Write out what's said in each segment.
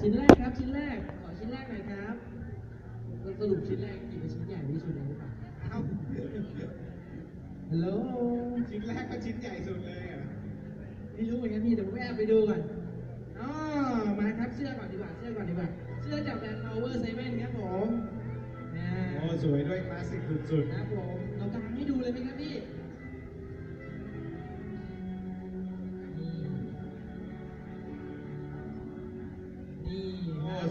ชิ้นแรกครับชิ้นแรก ขอชิ้นแรกหน่อยครับสรุปชิ้นแรกกี่เป็นชิ้นใหญ่ที่สุดเลยหรือเปล่าเอ้าฮัลโหลชิ้นแรกก็ชิ้นใหญ่สุดเลยอะไม่รู้เหมือนกันพี่เดี๋ยวผมแอบไปดูก่อนอ๋อมาครับเสื้อก่อนดีกว่าเสื้อก่อนดีกว่าเสื้อจากแบรนด์ Power Seven ครับผมนะโอ้สวยด้วยคลาสสิกสุดครับผม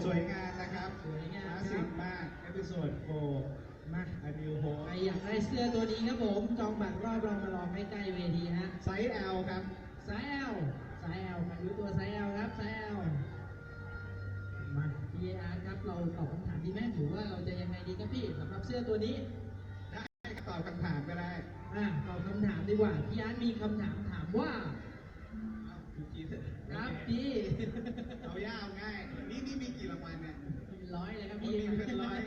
สวยงามนะครับสวยงามคลาสคสิรับกมากเอพิโซดโฟมาอันนิวโฮใครอยากได้เสื้อตัวนี้ครับผมจองบัตรรอบรองมาลองให้ใกล้เวทีฮะไซส์ L ครับสาย L สาย L ใครรู้ตัวสาย L ครับสาย L มา PAR ครับเราตอบคำถามดีไหมหรือว่าเราจะยังไงดีครับพี่สำหรับเสื้อตัวนี้ได้ตอบคำถามก็ได้อะตอบคำถามดีกว่าพี่อาร์ตมีคำถามถามว่าเอาทุกทีเถอะครับพี่างวัลเนี่ยเป็นร้อยเลยครับมีพี่เป็นร้อย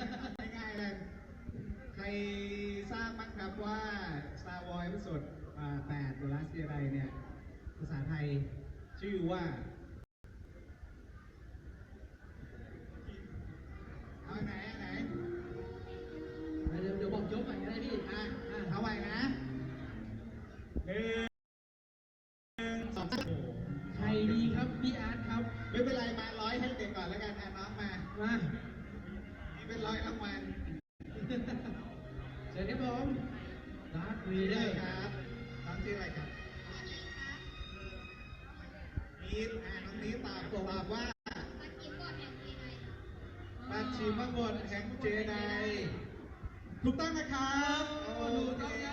ง่ายๆเลย ใครทราบบ้างครับว่า Star Wars พิสุด8 The Last Jedi เนี่ย ภาษาไทยชื่อว่าเอาไหนไหนเดี๋ยวเดี๋ยวบอกยกก่อนก็ได้พี่ อะอะเอาไว้นะหนึ่ง ด็กก่อนแล้วกันอะน้องมามานี่เป็นร้อยรางวัลเชิญครับผมดาร์ควีนี่เดได้อร์ครับน้องชื่ออะไรครับนีดอะน้องนีดตอบตอบว่าปัจฉิมบทแห่งเจไดถูกต้องนะครับ โอ้ดูต้องครับผมรับเสื้